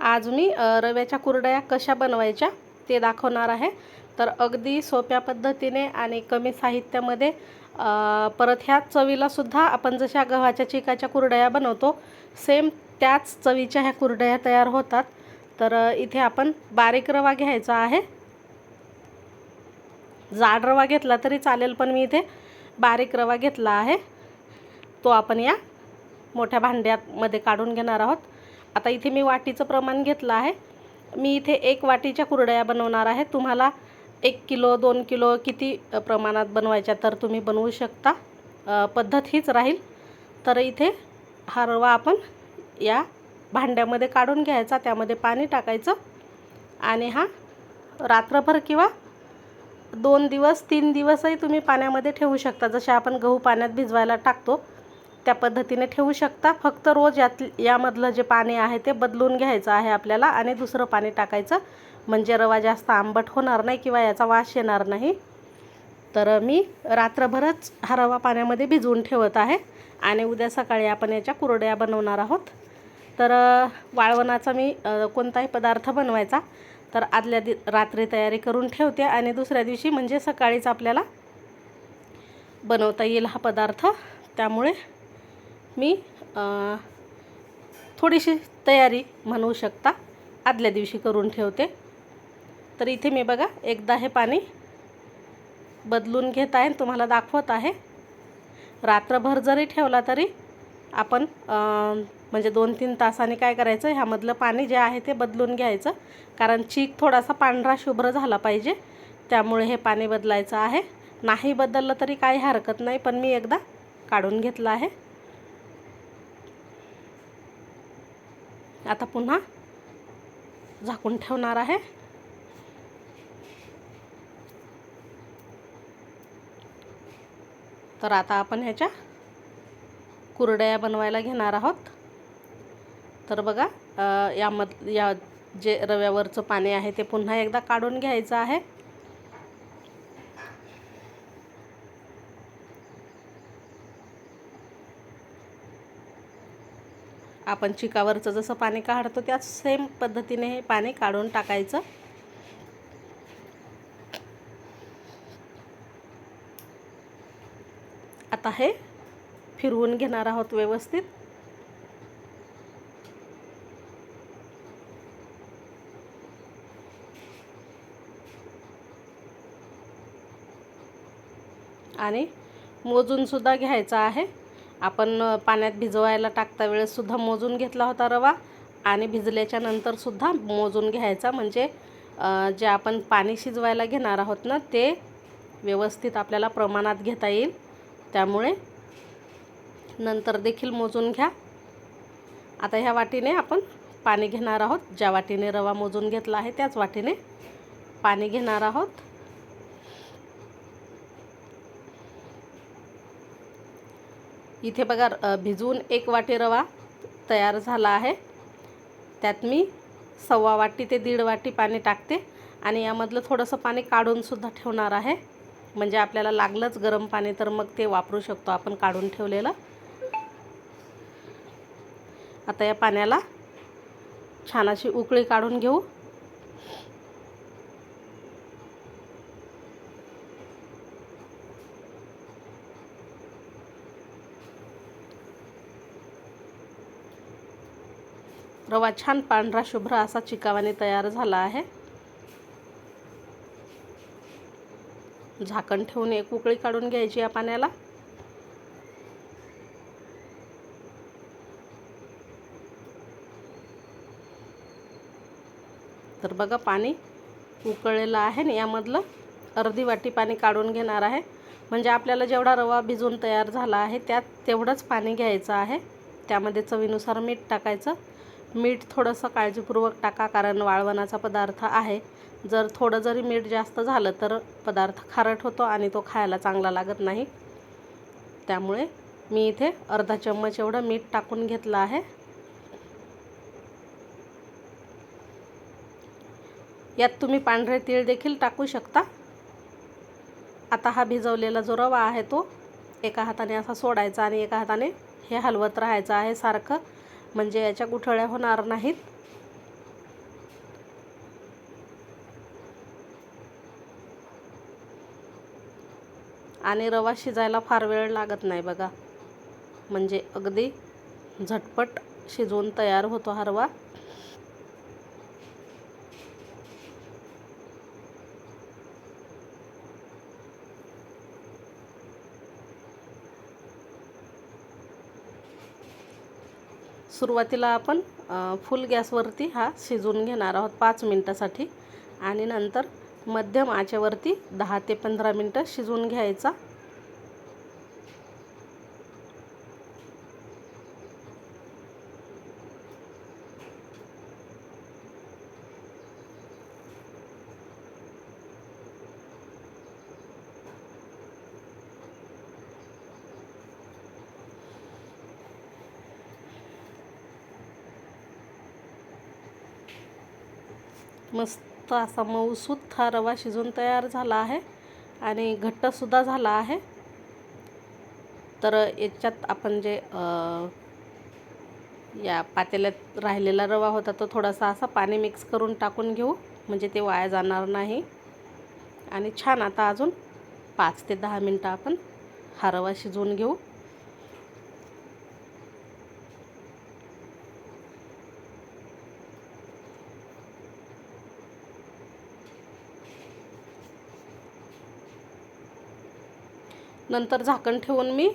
आज मी रव्याच्या कुरडया कशा बनवायच्या ते दाखवणार आहे. तर अगदी सोप्या पद्धतीने आणि कमी साहित्यामध्ये परत ह्या चवीलासुद्धा आपण जशा गव्हाच्या चिकाच्या कुरडया बनवतो सेम त्याच चवीच्या ह्या कुरडया तयार होतात. तर इथे आपण बारीक रवा घ्यायचा आहे. जाड रवा घेतला तरी चालेल पण मी इथे बारीक रवा घेतला आहे. तो आपण या मोठ्या भांड्यामध्ये काढून घेणार आहोत. आता इथे मी वाटीचं प्रमाण घेतलं आहे. मी इथे एक वाटीच्या कुरडया बनवणार आहे. तुम्हाला एक किलो दोन किलो किती प्रमाणात बनवायच्या तर तुम्ही बनवू शकता. पद्धत हीच राहील. तर इथे हा रवा आपण या भांड्यामध्ये काढून घ्यायचा. त्यामध्ये पाणी टाकायचं. आणि हा रात्रभर किंवा दोन दिवस तीन दिवसही तुम्ही पाण्यामध्ये ठेवू शकता. जसे आपण गहू पाण्यात भिजवायला टाकतो त्या पद्धतीने ठेवू शकता. फक्त रोज यात यामधलं जे पाणी आहे ते बदलून घ्यायचं आहे आपल्याला आणि दुसरं पाणी टाकायचं. म्हणजे रवा जास्त आंबट होणार नाही किंवा याचा वास येणार नाही. तर मी रात्रभरच हा रवा पाण्यामध्ये भिजवून ठेवत आहे आणि उद्या सकाळी आपण याच्या कुरड्या बनवणार आहोत. तर वाळवणाचा मी कोणताही पदार्थ बनवायचा तर आदल्या दि रात्री तयारी करून ठेवते आणि दुसऱ्या दिवशी म्हणजे सकाळीच आपल्याला बनवता येईल हा पदार्थ. त्यामुळे मी थोडीशी तयारी म्हणू शकता. आदल्या दिवशी करून ठेवते. तर इथे मी बघा एकदा हे पाणी बदलून घेत आहे तुम्हाला दाखवत आहे. रात्रभर जरी ठेवला तरी आपण म्हणजे दोन तीन तासांनी काय करायचं ह्यामधलं पाणी जे आहे ते बदलून घ्यायचं. कारण चीक थोडासा पांढरा शुभ्र झाला पाहिजे. त्यामुळे हे पाणी बदलायचं आहे. नाही बदललं तरी काही हरकत नाही पण मी एकदा काढून घेतलं आहे. आता पुन्हा झाकून ठेवणार आहे. तर आता आपण ह्याच्या कुरड्या बनवायला घेणार आहोत. तर बघा यामध या जे रव्यावरचं पाणी आहे ते पुन्हा एकदा काढून घ्यायचं आहे. आपण चिकावरचं जसं पाणी काढतो त्याच सेम पद्धतीने हे पाणी काढून टाकायचं. आता हे फिरवून घेणार आहोत व्यवस्थित. आणि मोजूनसुद्धा घ्यायचा आहे. आपण पाण्यात भिजवायला टाकता वेळेससुद्धा मोजून घेतला होता रवा आणि भिजल्याच्या नंतरसुद्धा मोजून घ्यायचा. म्हणजे जे आपण पाणी शिजवायला घेणार आहोत ना ते व्यवस्थित आपल्याला प्रमाणात घेता येईल. त्यामुळे नंतर देखील मोजून घ्या. आता ह्या वाटीने आपण पाणी घेणार आहोत. ज्या वाटीने रवा मोजून घेतला आहे त्याच वाटीने पाणी घेणार आहोत. इथे बघा भिजवून एक वाटी रवा तयार झाला आहे. त्यात मी सव्वा वाटी ते दीड वाटी पाणी टाकते आणि यामधलं थोडंसं पाणी काढूनसुद्धा ठेवणार आहे. म्हणजे आपल्याला लागलंच गरम पाणी तर मग ते वापरू शकतो आपण काढून ठेवलेलं. आता या पाण्याला छान अशी उकळी काढून घेऊ. रवा छान पांढरा शुभ्र असा चिकावाने तयार झाला आहे. झाकण ठेवून एक उकळी काढून घ्यायची या पाण्याला. तर बघा पाणी उकळलेलं आहे आणि यामधलं अर्धी वाटी पाणी काढून घेणार आहे. म्हणजे आपल्याला जेवढा रवा भिजून तयार झाला आहे त्यात तेवढंच पाणी घ्यायचं आहे. त्यामध्ये चवीनुसार मीठ टाकायचं. मीठ थोडंसं काळजीपूर्वक टाका कारण वाळवणाचा पदार्थ आहे. जर थोडं जरी मीठ जास्त झालं तर पदार्थ खारट होतो आणि तो खायला चांगला लागत नाही. त्यामुळे मी इथे अर्धा चम्मच एवढं मीठ टाकून घेतलं आहे. यात तुम्ही पांढरे तीळ देखील टाकू शकता. आता हा भिजवलेला जो रवा आहे तो एका हाताने असा सोडायचा आणि एका हाताने हे हलवत राहायचं आहे सारखं. म्हणजे याच्या गुठळ्या होणार नाहीत. आणि रवा शिजायला फार वेळ लागत नाही बघा. म्हणजे अगदी झटपट शिजवून तयार होतो हा रवा. सुरुवातीला आपण फुल गॅसवरती हा शिजवून घेणार आहोत पाच मिनटासाठी. आणि नंतर मध्यम आचेवरती दहा ते पंधरा मिनटं शिजवून घ्यायचा. मस्त असा मऊसूत हा रवा शिजून तयार झाला आहे आणि घट्टसुद्धा झाला आहे. तर याच्यात आपण जे या पातेल्यात राहिलेला रवा होता तो थोडासा असा पाणी मिक्स करून टाकून घेऊ म्हणजे ते वाया जाणार नाही. आणि छान आता अजून पाच ते दहा मिनटं आपण हा रवा शिजवून घेऊ. नंतर झाकण ठेवून मी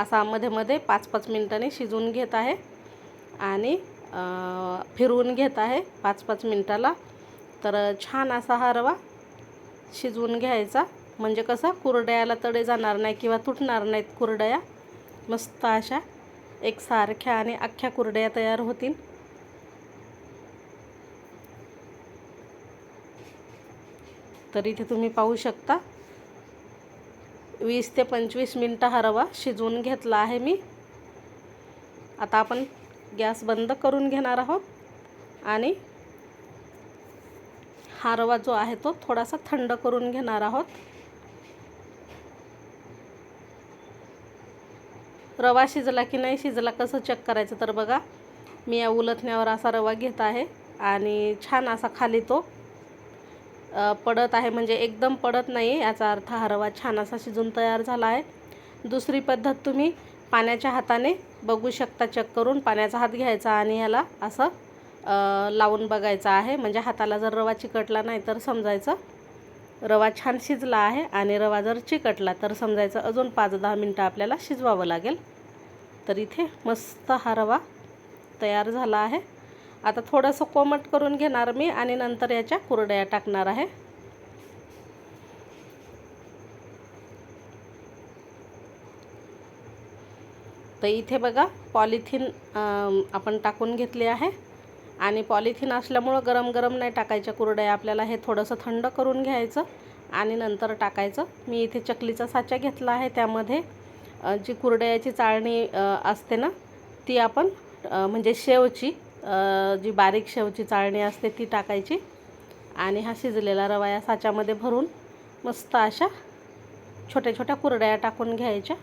असा मध्ये मध्ये पाच पाच मिनटांनी शिजवून घेत आहे. आणि फिरवून घेत आहे पाच पाच मिनटाला. तर छान असा हा रवा शिजवून घ्यायचा. म्हणजे कसं कुरडयाला तडे जाणार नाही किंवा तुटणार नाहीत कुरडया. मस्त अशा एकसारख्या आणि अख्ख्या कुरडया तयार होतील. तर इथे तुम्ही पाहू शकता. वीस ते पंचवीस मिनटं हा रवा शिजवून घेतला आहे मी. आता आपण गॅस बंद करून घेणार आहोत आणि हा रवा जो आहे तो थोडासा थंड करून घेणार आहोत. रवा शिजला की नाही शिजला कसं चेक करायचं तर बघा. मी या उलथण्यावर असा रवा घेत आहे आणि छान असा खाली तो पडत आहे. म्हणजे एकदम पडत नाही याचा अर्थ हा रवा छान असा शिजून तयार झाला आहे. दुसरी पद्धत तुम्ही पाण्याच्या हाताने बघू शकता चेक करून. पाण्याचा हात घ्यायचा आणि याला असं लावून बघायचं आहे. म्हणजे हाताला जर रवा चिकटला नाही तर समजायचं. रवा छान शिजला आहे आणि रवा जर चिकटला तर समजायचं अजून पाच दहा मिनटं आपल्याला शिजवावं लागेल. तर इथे मस्त हा रवा तयार झाला आहे. आता थोडंसं कोमट करून घेणार मी आणि नंतर याच्या कुरड्या टाकणार आहे. तर इथे बघा पॉलिथिन आपण टाकून घेतले आहे. आणि पॉलिथिन असल्यामुळं गरम गरम नाही टाकायच्या कुरड्या आपल्याला हे थोडंसं थंड करून घ्यायचं आणि नंतर टाकायचं. मी इथे चकलीचा साचा घेतला आहे त्यामध्ये जी कुरड्याची चाळणी असते ना ती आपण म्हणजे शेवची जी बारीक शेवची चाळणी असते ती टाकायची आणि हा शिजलेला रवा या साच्यामध्ये भरून मस्त अशा छोट्या छोट्या कुरड्या टाकून घ्यायच्या.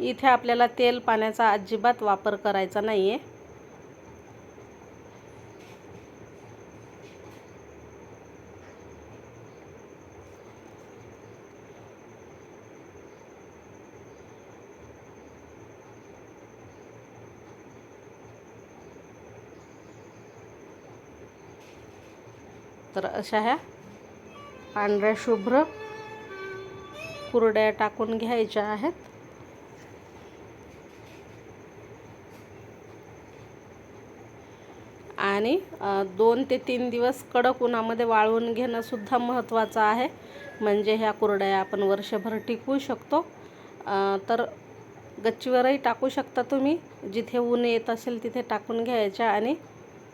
इथे आपल्याला तेल पाण्याचा अजिबात वापर करायचा नाही आहे तर अशा ह्या. पांढऱ्या शुभ्र कुरड्या टाकून घ्यायच्या आहेत. आणि दोन ते तीन दिवस कडक उन्हामध्ये वाळवून घेणं सुद्धा महत्त्वाचं आहे. म्हणजे ह्या कुरड्या आपण वर्षभर टिकवू शकतो. तर गच्चीवरही टाकू शकता तुम्ही. जिथे ऊन येत असेल तिथे टाकून घ्यायच्या आणि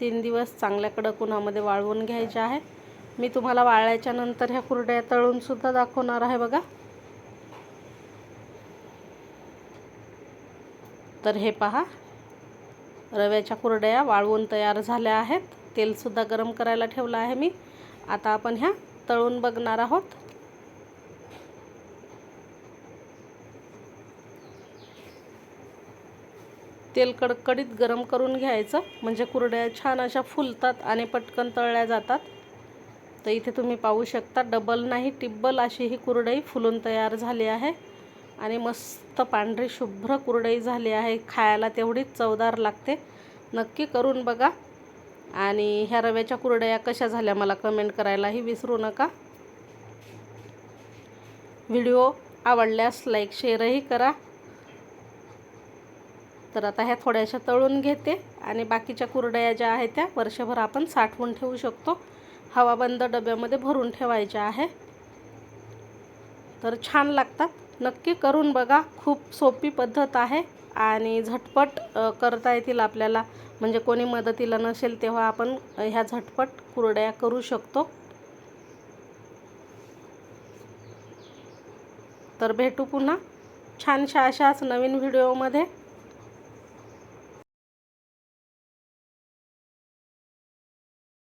तीन दिवस चांगल्या कडक उन्हामध्ये वाळवून घ्यायच्या आहे. मी तुम्हाला वाळल्याच्या नंतर ह्या कुरड्या तळूनसुद्धा दाखवणार आहे बघा. तर हे पहा. रव्याच्या कुरड्या वाळवून तयार झाल्या आहेत. तेलसुद्धा गरम करायला ठेवलं आहे मी. आता आपण ह्या तळून बघणार आहोत. तेल कडकडीत गरम करून घ्यायचं. म्हणजे कुरड्या छान अशा फुलतात आणि पटकन तळल्या जातात. तर इथे तुम्ही पाहू शकता डबल नाही टिब्बल अशी ही कुरडई फुलून तयार झाली आहे. आणि मस्त पांढरी शुभ्र कुरडई झाली आहे. खायला तेवढीच चवदार लागते. नक्की करून बघा. आणि ह्या रव्याच्या कुरडया कशा झाल्या मला कमेंट करायलाही विसरू नका. व्हिडिओ आवडल्यास लाईक शेअरही करा. तर आता ह्या थोड्याशा तळून घेते. आणि बाकीच्या कुरडया ज्या आहेत त्या वर्षभर आपण साठवून ठेवू शकतो. हवाबंद डब्यामध्ये भरून ठेवायच्या आहे. तर छान लागतात. नक्की करून बघा. खूप सोपी पद्धत आहे आणि झटपट करता येतील आपल्याला. म्हणजे कोणी मदतीला नसेल तेव्हा आपण ह्या झटपट कुरड्या करू शकतो. तर भेटू पुन्हा. छानशा अशाच नवीन व्हिडिओमध्ये.